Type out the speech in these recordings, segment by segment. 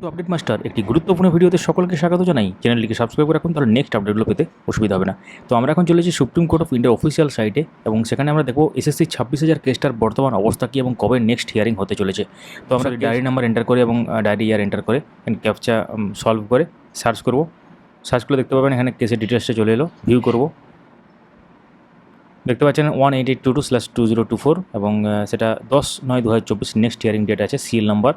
To update master একটি গুরুত্বপূর্ণ ভিডিওতে সকলকে স্বাগত জানাই। চ্যানেলটিকে সাবস্ক্রাইব করে রাখুন তাহলে নেক্সট আপডেটগুলো পেতে অসুবিধা হবে না। তো আমরা এখন চলেছি সুপ্রিম কোর্ট অফ ইন্ডিয়ার অফিসিয়াল সাইটে এবং সেখানে আমরা দেখব এসএসসি ছাব্বিশ হাজার কেসটার বর্তমান অবস্থা কী এবং কবে নেক্সট হিয়ারিং হতে চলেছে। তো আমরা ডায়েরি নাম্বার এন্টার করে এবং ডায়েরি ইয়ার এন্টার করে ক্যাপচা সলভ করে সার্চ করব। সার্চ করে দেখতে পাবেন এখানে কেসের ডিটেলসটা চলে এলো। ভিউ করব। দেখতে পাচ্ছেন one eight eight two two slash two zero two four এবং সেটা দশ নয় দু হাজার চব্বিশ নেক্সট হিয়ারিং ডেট আছে সিএল নাম্বার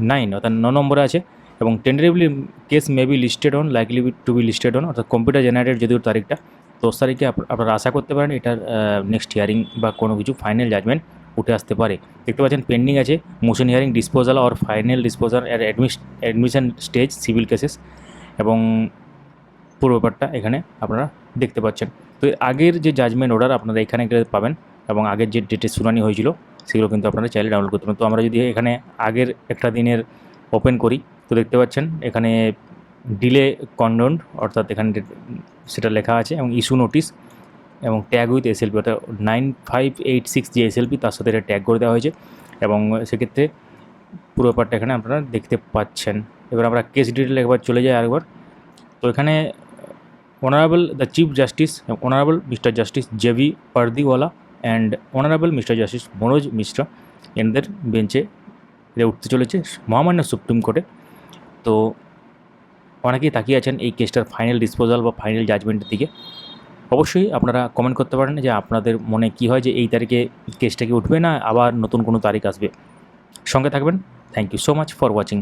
নাইন অর্থাৎ ন নম্বরে আছে। এবং tentatively case may be listed on likely to be listed on অর্থাৎ কম্পিউটার জেনারেটেড যদিও তারিখটা দশ তারিখে আপ- আপনারা আশা করতে পারেন এটার নেক্সট হিয়ারিং বা কোনো কিছু ফাইনাল জাজমেন্ট উঠে আসতে পারে। দেখতে পাচ্ছেন পেন্ডিং আছে motion hearing disposal or final disposal এর অ্যাডমিশন স্টেজ সিভিল কেসেস এবং পুরো ব্যাপারটা এখানে আপনারা দেখতে পাচ্ছেন। তো আগের যে জাজমেন্ট অর্ডার আপনারা এখানে গেলে পাবেন এবং আগের যে ডেটে শুনানি হয়েছিল সেগুলো কিন্তু আপনারা চাইলে ডাউনলোড করতে পারেন। তো আমরা যদি এখানে আগের একটা দিনের ওপেন করি, তো দেখতে পাচ্ছেন এখানে ডিলে কন্ডন্ড অর্থাৎ এখানে সেটা লেখা আছে, এবং ইস্যু নোটিশ এবং ট্যাগ উইথ এসএলপি অর্থাৎ নাইন ফাইভ এইট সিক্স যে এসএলপি তার সাথে এটা ট্যাগ করে দেওয়া হয়েছে। এবং সেক্ষেত্রে পুরো ব্যাপারটা এখানে আপনারা দেখতে পাচ্ছেন। এবার আমরা কেস ডিটেল একবার চলে যাই আরেকবার। তো এখানে honourable the chief justice honourable mister justice J V Pardiwala and honourable mister justice Manoj Mishra এনাদের বেঞ্চে এটা উঠতে চলেছে, মহামান্য সুপ্রিম কোর্টে তো অনেকেই তাকিয়ে আছেন এই কেসটার ফাইনাল ডিসপোজাল বা ফাইনাল জাজমেন্টের দিকে। অবশ্যই আপনারা কমেন্ট করতে পারেন যে আপনাদের মনে কি হয় যে এই তারিখে কেসটা কি উঠবে না, আবার নতুন কোনো তারিখ আসবে। সঙ্গে থাকবেন। Thank you so much for watching